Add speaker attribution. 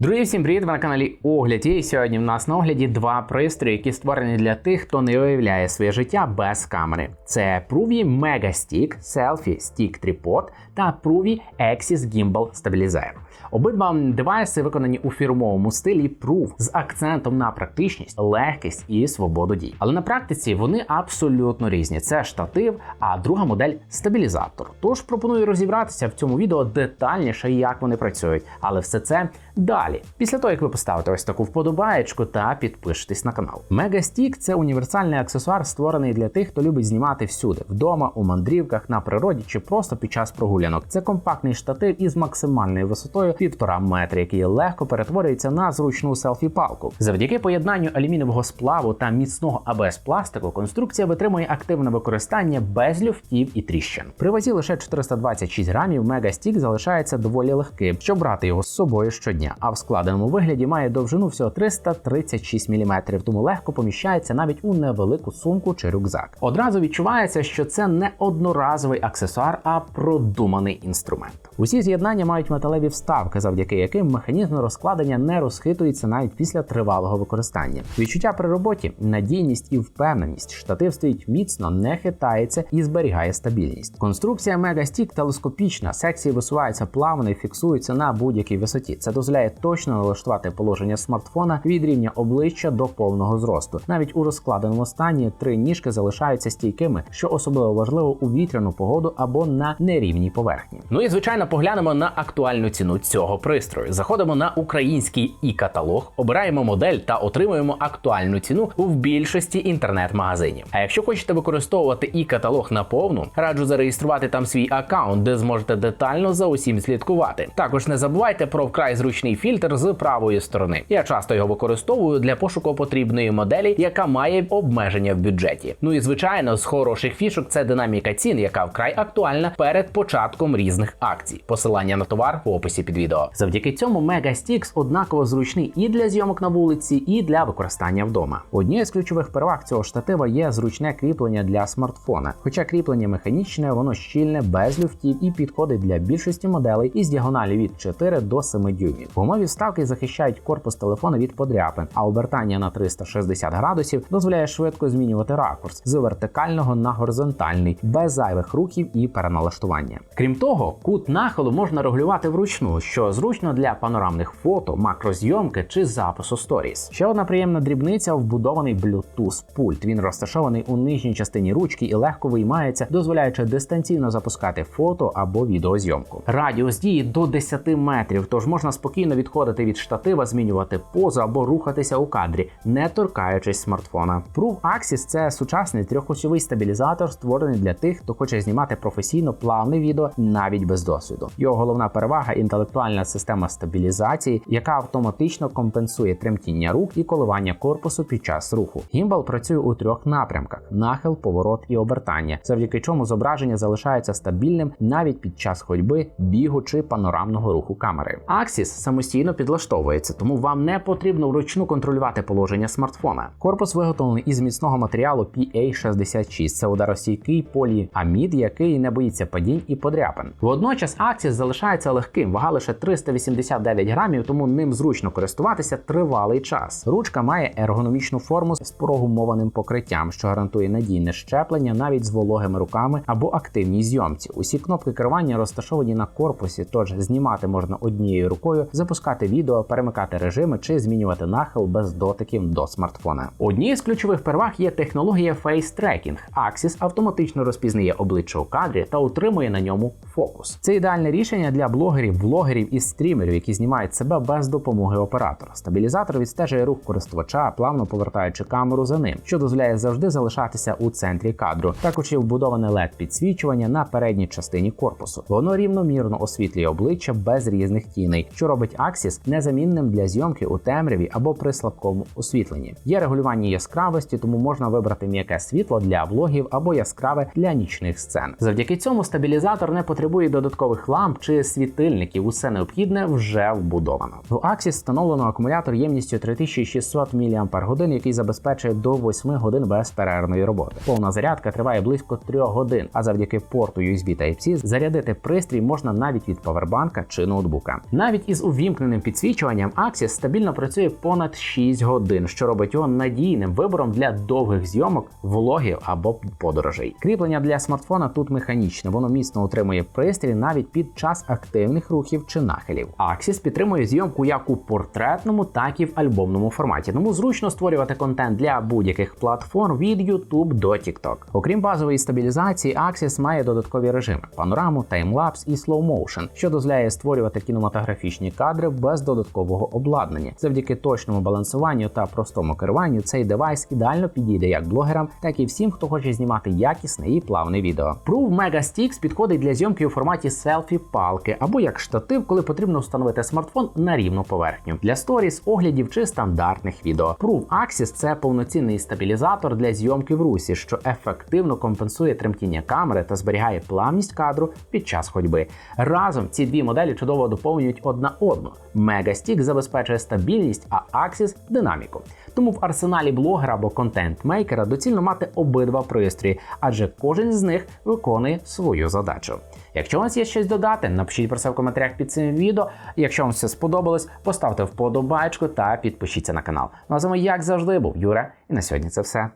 Speaker 1: Друзі, всім привіт! Ви на каналі Огляд. І сьогодні в нас на огляді два пристрої, які створені для тих, хто не уявляє своє життя без камери. Це Pruvi Mega Stick Selfie Stick Tripod та Pruvi Axis Gimbal Stabilizer. Обидва девайси виконані у фірмовому стилі Proof з акцентом на практичність, легкість і свободу дій. Але на практиці вони абсолютно різні. Це штатив, а друга модель стабілізатор. Тож пропоную розібратися в цьому відео детальніше, як вони працюють. Але все це далі. Після того, як ви поставите ось таку вподобаєчку та підпишетесь на канал. Мегастік це універсальний аксесуар, створений для тих, хто любить знімати всюди: вдома, у мандрівках, на природі чи просто під час прогулянок. Це компактний штатив із максимальною висотою півтора метри, який легко перетворюється на зручну селфі-палку. Завдяки поєднанню алюмінієвого сплаву та міцного АБС пластику конструкція витримує активне використання без люфтів і тріщин. При вазі лише 426 грамів мегастік залишається доволі легким, щоб брати його з собою щодня. А в складеному вигляді має довжину всього 336 мм, тому легко поміщається навіть у невелику сумку чи рюкзак. Одразу відчувається, що це не одноразовий аксесуар, а продуманий інструмент. Усі з'єднання мають металеві вставки, завдяки яким механізм розкладення не розхитується навіть після тривалого використання. Відчуття при роботі, надійність і впевненість. Штатив стоїть міцно, не хитається і зберігає стабільність. Конструкція Мегастік телескопічна, секції висуваються плавно і фіксуються на будь-якій висоті. Це дозволяє точно налаштувати положення смартфона від рівня обличчя до повного зросту. Навіть у розкладеному стані три ніжки залишаються стійкими, що особливо важливо у вітряну погоду або на нерівній поверхні. Ну і звичайно, поглянемо на актуальну ціну цього пристрою. Заходимо на український і каталог, обираємо модель та отримуємо актуальну ціну в більшості інтернет-магазинів. А якщо хочете використовувати і каталог наповну, раджу зареєструвати там свій аккаунт, де зможете детально за усім слідкувати. Також не забувайте про вкрай зручний фільтр з правої сторони. Я часто його використовую для пошуку потрібної моделі, яка має обмеження в бюджеті. Ну і звичайно, з хороших фішок це динаміка цін, яка вкрай актуальна перед початком різних акцій. Посилання на товар в описі під відео. Завдяки цьому Mega Sticks однаково зручний і для зйомок на вулиці, і для використання вдома. Однією з ключових переваг цього штатива є зручне кріплення для смартфона. Хоча кріплення механічне, воно щільне, без люфтів і підходить для більшості моделей із діагоналі від 4 до 7 дюймів. Гумові вставки захищають корпус телефона від подряпин, а обертання на 360 градусів дозволяє швидко змінювати ракурс з вертикального на горизонтальний, без зайвих рухів і переналаштування. Крім того, кут нахилу можна регулювати вручну, що зручно для панорамних фото, макрозйомки чи запису сторіс. Ще одна приємна дрібниця вбудований Bluetooth пульт. Він розташований у нижній частині ручки і легко виймається, дозволяючи дистанційно запускати фото або відеозйомку. Радіус дії до 10 метрів, тож можна спокійно відходити від штатива, змінювати позу або рухатися у кадрі, не торкаючись смартфона. Proof Axis – це сучасний трьохосьовий стабілізатор, створений для тих, хто хоче знімати професійно плавне відео навіть без досвіду. Його головна перевага інтелектуальна система стабілізації, яка автоматично компенсує тремтіння рук і коливання корпусу під час руху. Гімбал працює у трьох напрямках: нахил, поворот і обертання, завдяки чому зображення залишається стабільним навіть під час ходьби, бігу чи панорамного руху камери. Axis самостійно підлаштовується, тому вам не потрібно вручну контролювати положення смартфона. Корпус виготовлений із міцного матеріалу PA66. Це ударостійкий поліамід, який не боїться падінь і подряпин. Водночас Axis залишається легким, вага лише 389 грамів, тому ним зручно користуватися тривалий час. Ручка має ергономічну форму з прогумованим покриттям, що гарантує надійне щеплення навіть з вологими руками або активній зйомці. Усі кнопки керування розташовані на корпусі, тож знімати можна однією рукою, запускати відео, перемикати режими чи змінювати нахил без дотиків до смартфона. Однією з ключових переваг є технологія Face Tracking. Axis автоматично розпізнає обличчя у кадрі та утримує на ньому фокус. Це ідеальне рішення для блогерів, влогерів і стрімерів, які знімають себе без допомоги оператора. Стабілізатор відстежує рух користувача, плавно повертаючи камеру за ним, що дозволяє завжди залишатися у центрі кадру. Також є вбудоване led підсвічування на передній частині корпусу. Воно рівномірно освітлює обличчя без різних тіней, що робить Axis незамінним для зйомки у темряві або при слабкому освітленні. Є регулювання яскравості, тому можна вибрати м'яке світло для влогів або яскраве для нічних сцен. Завдяки цьому стабілізатор не потребує додаткових ламп чи світильників. Усе необхідне вже вбудовано. В Axis встановлено акумулятор ємністю 3600 мАч, який забезпечує до 8 годин безперервної роботи. Повна зарядка триває близько 3 годин, а завдяки порту USB Type-C зарядити пристрій можна навіть від павербанка чи ноутбука. Навіть із увімкненим вимкненим підсвічуванням Axis стабільно працює понад 6 годин, що робить його надійним вибором для довгих зйомок, влогів або подорожей. Кріплення для смартфона тут механічне, воно міцно утримує пристрій навіть під час активних рухів чи нахилів. Axis підтримує зйомку як у портретному, так і в альбомному форматі, тому зручно створювати контент для будь-яких платформ від YouTube до TikTok. Окрім базової стабілізації, Axis має додаткові режими: панораму, таймлапс і motion, що дозволяє створювати кінематографічні кадри без додаткового обладнання. Завдяки точному балансуванню та простому керуванню цей девайс ідеально підійде як блогерам, так і всім, хто хоче знімати якісне і плавне відео. Proof Mega Sticks підходить для зйомки у форматі селфі палки або як штатив, коли потрібно встановити смартфон на рівну поверхню для сторіс, оглядів чи стандартних відео. Proof Axis – це повноцінний стабілізатор для зйомки в русі, що ефективно компенсує тремтіння камери та зберігає плавність кадру під час ходьби. Разом ці дві моделі чудово доповнюють одна одну. Stick забезпечує стабільність, а Axis – динаміку. Тому в арсеналі блогера або контент-мейкера доцільно мати обидва пристрої, адже кожен з них виконує свою задачу. Якщо у вас є щось додати, напишіть про це в коментарях під цим відео. Якщо вам все сподобалось, поставте вподобайку та підпишіться на канал. Ну а з вами, як завжди, був Юра, і на сьогодні це все.